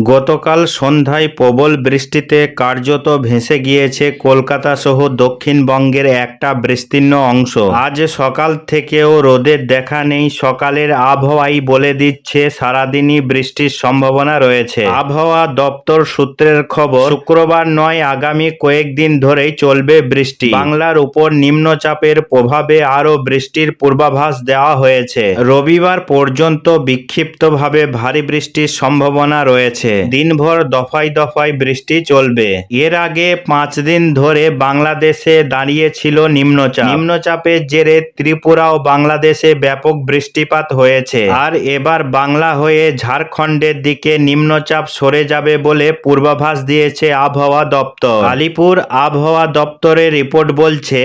গতকাল সন্ধ্যায় প্রবল বৃষ্টিতে কার্যত ভেসে গিয়েছে কলকাতা সহ দক্ষিণবঙ্গের একটা বিস্তীর্ণ অংশ। আজ সকাল থেকেও রোদের দেখা নেই, সকালের আবহাওয়াই বলে দিচ্ছে সারাদিনই বৃষ্টির সম্ভাবনা রয়েছে। আবহাওয়া দপ্তর সূত্রের খবর, শুক্রবার নয়, আগামী কয়েকদিন ধরেই চলবে বৃষ্টি। বাংলার উপর নিম্নচাপের প্রভাবে আরও বৃষ্টির পূর্বাভাস দেওয়া হয়েছে। রবিবার পর্যন্ত বিক্ষিপ্তভাবে ভারী বৃষ্টির সম্ভাবনা রয়েছে। দিনভর দফায় দফায় বৃষ্টি চলবে। এর আগে পাঁচ দিন ধরে বাংলাদেশে দাঁড়িয়েছিল নিম্নচাপ। নিম্নচাপের জেরে ত্রিপুরা ও বাংলাদেশে ব্যাপক বৃষ্টিপাত হয়েছে। আর এবার বাংলা হয়ে ঝাড়খণ্ডের দিকে নিম্নচাপ সরে যাবে বলে পূর্বাভাস দিয়েছে আবহাওয়া দপ্তর। আলিপুর আবহাওয়া দপ্তরের রিপোর্ট বলছে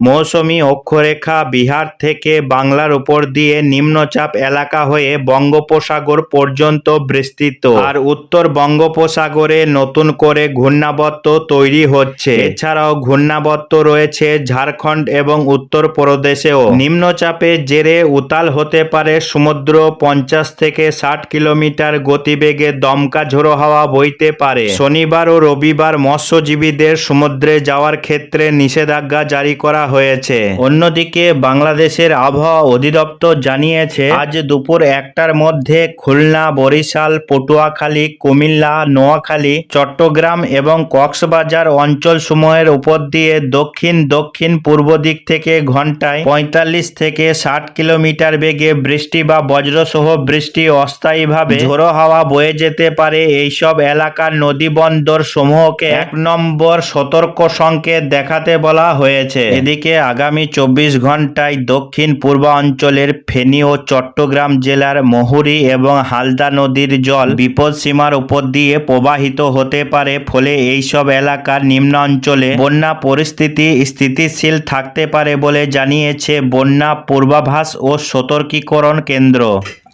মৌসুমী অক্ষরেখা বিহার থেকে বাংলার উপর দিয়ে নিম্নচাপ এলাকা হয়ে বঙ্গোপসাগর পর্যন্ত বিস্তৃত। আর উত্তর বঙ্গোপসাগরে নতুন করে ঘূর্ণাবর্ত তৈরি হচ্ছে। এছাড়াও ঘূর্ণাবর্ত রয়েছে ঝাড়খণ্ড এবং উত্তর প্রদেশেও। নিম্নচাপের জেরে উতাল হতে পারে সমুদ্র পঞ্চাশ থেকে ষাট কিলোমিটার গতিবেগে দমকা ঝোড়ো হাওয়া বইতে পারে। শনিবার ও রবিবার মৎস্যজীবীদের সমুদ্রে যাওয়ার ক্ষেত্রে নিষেধাজ্ঞা জারি করা হয়েছে। অন্যদিকে বাংলাদেশের আবহাওয়া অধিদপ্তর জানিয়েছে, আজ দুপুর একটার মধ্যে খুলনা, বরিশাল, পটুয়াখালী, কুমিল্লা, নোয়াখালী, চট্টগ্রাম এবং কক্সবাজার অঞ্চল সমূহের উপর দিয়ে দক্ষিণ দক্ষিণ, পূর্ব দিক থেকে ঘন্টায় পঁয়তাল্লিশ থেকে ষাট কিলোমিটার বেগে বৃষ্টি বা বজ্রসহ বৃষ্টি অস্থায়ীভাবে ঝোড়ো হাওয়া বয়ে যেতে পারে। এইসব এলাকার নদী বন্দর সমূহকে এক নম্বর সতর্ক সংকেত দেখাতে বলা হয়েছে। এদিকে আগামী চব্বিশ ঘন্টায় দক্ষিণ পূর্বাঞ্চলের ফেনী ও চট্টগ্রাম জেলার মহুরী এবং হালদা নদীর জল বিপদসীমার উপর দিয়ে প্রবাহিত হতে পারে, ফলে এইসব এলাকার নিম্নাঞ্চলে বন্যা পরিস্থিতি স্থিতিশীল থাকতে পারে বলে জানিয়েছে বন্যা পূর্বাভাস ও সতর্কীকরণ কেন্দ্র।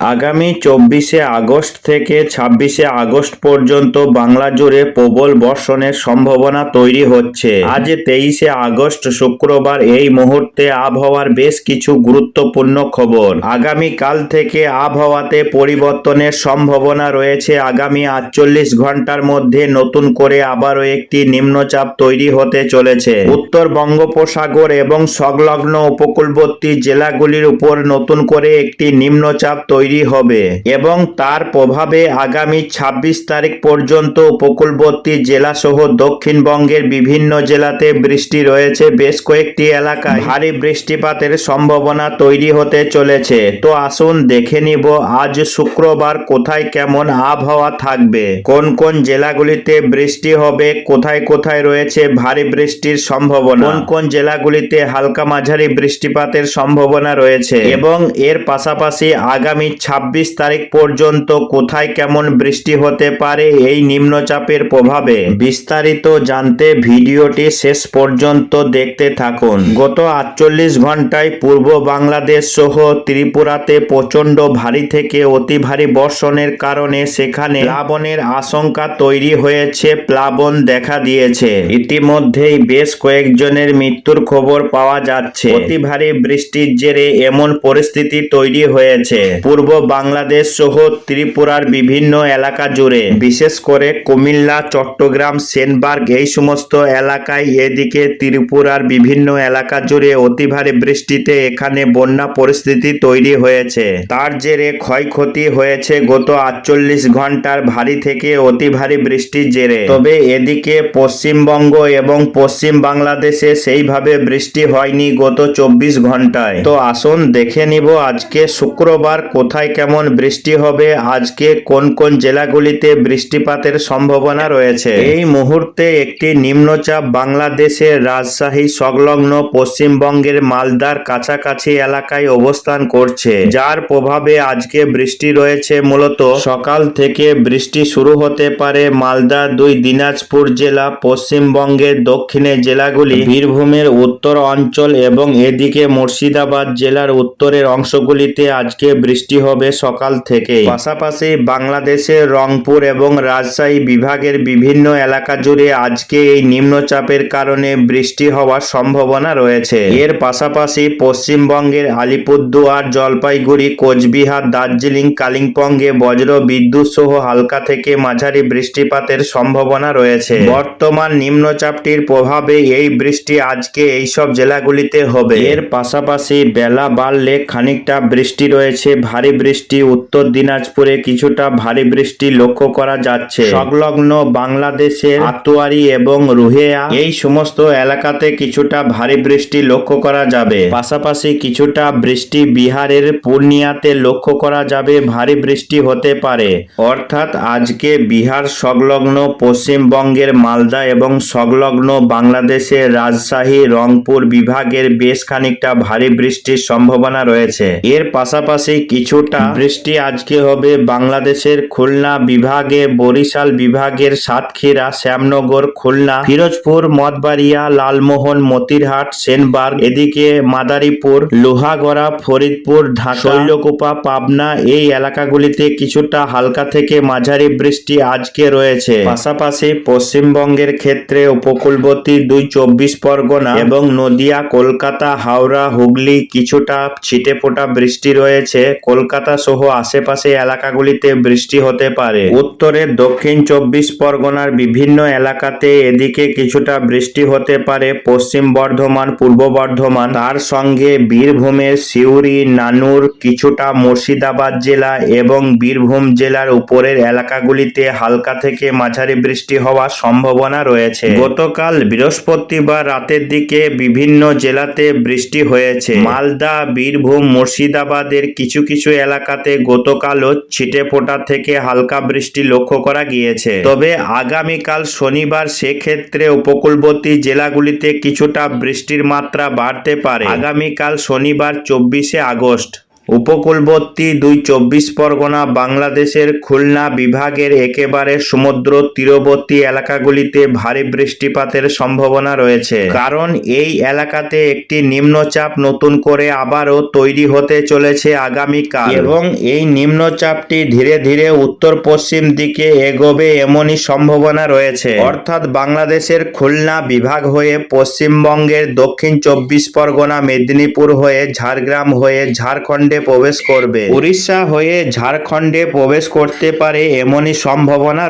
আগামী চব্বিশে আগস্ট থেকে ছাব্বিশে আগস্ট পর্যন্ত বাংলা জুড়ে প্রবল বর্ষণের সম্ভাবনা তৈরি হচ্ছে। আজ তেইশে আগস্ট শুক্রবার এই মুহূর্তে আবহাওয়ার বেশ কিছু গুরুত্বপূর্ণ খবর। আগামী কাল থেকে আবহাওয়াতে পরিবর্তনের সম্ভাবনা রয়েছে। আগামী আটচল্লিশ ঘণ্টার মধ্যে নতুন করে আবারও একটি নিম্নচাপ তৈরি হতে চলেছে। উত্তর বঙ্গোপসাগর এবং সংলগ্ন উপকূলবর্তী জেলাগুলির উপর নতুন করে একটি নিম্নচাপ তৈরি হবে এবং তার প্রভাবে আগামী ২৬ তারিখ পর্যন্ত উপকূলবর্তী জেলাসহ দক্ষিণবঙ্গের বিভিন্ন জেলাতে বৃষ্টি রয়েছে। বেশ কয়েকটি এলাকায় ভারী বৃষ্টিপাতের সম্ভাবনা তৈরি হতে চলেছে। তো আসুন দেখে নিব, আজ শুক্রবার কোথায় কেমন আবহাওয়া থাকবে? কোন কোন জেলাগুলিতে বৃষ্টি হবে? কোথায় কোথায় রয়েছে ভারী বৃষ্টির সম্ভাবনা? কোন কোন জেলাগুলিতে হালকা মাঝারি বৃষ্টিপাতের সম্ভাবনা রয়েছে? এবং এর পাশাপাশি আগামী ২৬ তারিখ পর্যন্ত কোথায় কেমন বৃষ্টি হতে পারে এই নিম্নচাপের প্রভাবে? বিস্তারিত জানতে ভিডিওটি শেষ পর্যন্ত দেখতে থাকুন। গত আটচল্লিশ ঘন্টায় পূর্ব বাংলাদেশ সহ ত্রিপুরাতে প্রচণ্ড ভারী থেকে অতি ভারী বর্ষণের কারণে সেখানে প্লাবনের আশঙ্কা তৈরি হয়েছে, প্লাবন দেখা দিয়েছে। ইতিমধ্যেই বেশ কয়েকজনের মৃত্যুর খবর পাওয়া যাচ্ছে। অতি ভারী বৃষ্টির জেরে এমন পরিস্থিতি তৈরি হয়েছে। পূর্ব বাংলাদেশ সহ ত্রিপুরার বিভিন্ন এলাকা জুড়ে। বিশেষ করে কুমিল্লা, চট্টগ্রাম, সেনবার্গ এই সমস্ত এলাকায় এদিকে ত্রিপুরার বিভিন্ন এলাকা জুড়ে অতি ভারী বৃষ্টিতে এখানে বন্যা পরিস্থিতি তৈরি হয়েছে। তার জেরে ক্ষয়ক্ষতি হয়েছে গত আটচল্লিশ ঘণ্টার ভারী থেকে অতি ভারী বৃষ্টির জেরে। তবে এদিকে পশ্চিমবঙ্গ এবং পশ্চিম বাংলাদেশে সেইভাবে বৃষ্টি হয়নি গত চব্বিশ ঘন্টায়। তো আসুন দেখে নিব আজকে শুক্রবার কোথায় কেমন বৃষ্টি হবে? আজকে কোন কোন জেলাগুলিতে বৃষ্টিপাতের সম্ভাবনা রয়েছে? এই মুহূর্তে একটি নিম্নচাপ বাংলাদেশের রাজশাহী, সংলগ্ন পশ্চিমবঙ্গের মালদার কাছাকাছি এলাকায় অবস্থান করছে। যার প্রভাবে আজকে বৃষ্টি রয়েছে মূলত। সকাল থেকে বৃষ্টি শুরু হতে পারে মালদা, দুই দিনাজপুর জেলা, পশ্চিমবঙ্গের দক্ষিণে জেলাগুলি। বীরভূমের উত্তর অঞ্চল এবং এদিকে মুর্শিদাবাদ জেলার উত্তরের অংশগুলিতে আজকে বৃষ্টি হবে সকাল থেকে পাশাপাশি বাংলাদেশের রংপুর এবং রাজশাহী বিভাগের বিভিন্ন এলাকা জুড়ে আজকে এই নিম্নচাপের কারণে বৃষ্টি হওয়ার সম্ভাবনা রয়েছে। এর পাশাপাশি পশ্চিমবঙ্গের আলিপুরদুয়ার, জলপাইগুড়ি, কোচবিহার, দার্জিলিং, কালিম্পংয়ে বজ্র বিদ্যুৎ সহ হালকা থেকে মাঝারি বৃষ্টিপাতের সম্ভাবনা রয়েছে। বর্তমান নিম্নচাপটির প্রভাবে এই বৃষ্টি আজকে এইসব জেলাগুলিতে হবে। এর পাশাপাশি বেলা বাড়লে খানিকটা বৃষ্টি রয়েছে, ভারী বৃষ্টি, উত্তর দিনাজপুরে কিছুটা ভারী বৃষ্টি লক্ষ্য করা যাচ্ছে। সংলগ্ন বাংলাদেশের আতোয়ারি এবং রুহেয়া এই সমস্ত এলাকাতে কিছুটা ভারী বৃষ্টি লক্ষ্য করা যাবে। পাশাপাশি কিছুটা বৃষ্টি বিহারের পূর্ণিয়াতে লক্ষ্য করা যাবে, ভারী বৃষ্টি হতে পারে। অর্থাৎ আজকে বিহার সংলগ্ন পশ্চিমবঙ্গের মালদা এবং সংলগ্ন বাংলাদেশের রাজশাহী, রংপুর বিভাগের বেশ খানিকটা ভারী বৃষ্টির সম্ভাবনা রয়েছে। এর পাশাপাশি কিছুটা বৃষ্টি আজকে হবে বাংলাদেশের খুলনা বিভাগে, বরিশাল বিভাগের সাতক্ষীরা, শ্যামনগর, খুলনা, ফিরোজপুর মতবাড়িয়া লালমোহন, মতিরহাট, সেনবার্গ, এদিকে মাদারীপুর, লোহাগড়া, ফরিদপুর, ঢাকা পাবনা এই এলাকাগুলিতে কিছুটা হালকা থেকে মাঝারি বৃষ্টি আজকে রয়েছে। পাশাপাশি পশ্চিমবঙ্গের ক্ষেত্রে উপকূলবর্তী দুই চব্বিশ পরগনা এবং নদিয়া, কলকাতা, হাওড়া, হুগলি কিছুটা ছিটে ফোটা বৃষ্টি রয়েছে। কলকাতা সহ আশেপাশে এলাকাগুলিতে বৃষ্টি হতে পারে। উত্তরে দক্ষিণ চব্বিশ পরগনার বিভিন্ন এলাকাতে এদিকে কিছুটা বৃষ্টি হতে পারে। পশ্চিম বর্ধমান, পূর্ব বর্ধমান, তার সঙ্গে বীরভূমের সিউড়ি, নানুর, কিছুটা মুর্শিদাবাদ জেলা এবং বীরভূম জেলার উপরের এলাকাগুলিতে হালকা থেকে মাঝারি বৃষ্টি হওয়ার সম্ভাবনা রয়েছে। গতকাল বৃহস্পতিবার রাতের দিকে বিভিন্ন জেলাতে বৃষ্টি হয়েছে। মালদা, বীরভূম, মুর্শিদাবাদের কিছু কিছু এলাকাতে গতকালও ছিটে ফোটা থেকে হালকা বৃষ্টি লক্ষ্য করা গিয়েছে। তবে আগামীকাল শনিবার সেক্ষেত্রে উপকূলবর্তী জেলাগুলিতে কিছুটা বৃষ্টির মাত্রা বাড়তে পারে। আগামীকাল শনিবার চব্বিশে আগস্ট উপকূলবর্তী দুই চব্বিশ পরগনা বাংলাদেশের খুলনা বিভাগের একেবারে সমুদ্র তীরবর্তী এলাকাগুলিতে ভারী বৃষ্টিপাতের সম্ভাবনা রয়েছে। কারণ এই এলাকাতে একটি নিম্নচাপ নতুন করে আবারও তৈরি হতে চলেছে আগামীকাল। এবং এই নিম্নচাপটি ধীরে ধীরে উত্তর পশ্চিম দিকে এগোবে এমনই সম্ভাবনা রয়েছে। অর্থাৎ বাংলাদেশের খুলনা বিভাগ হয়ে পশ্চিমবঙ্গের দক্ষিণ চব্বিশ পরগনা মেদিনীপুর হয়ে ঝাড়গ্রাম হয়ে ঝাড়খণ্ডে প্রবেশ করবে। উড়িষ্যা হয়ে ঝাড়খণ্ডে প্রবেশ করতে পারে এমনই সম্ভাবনা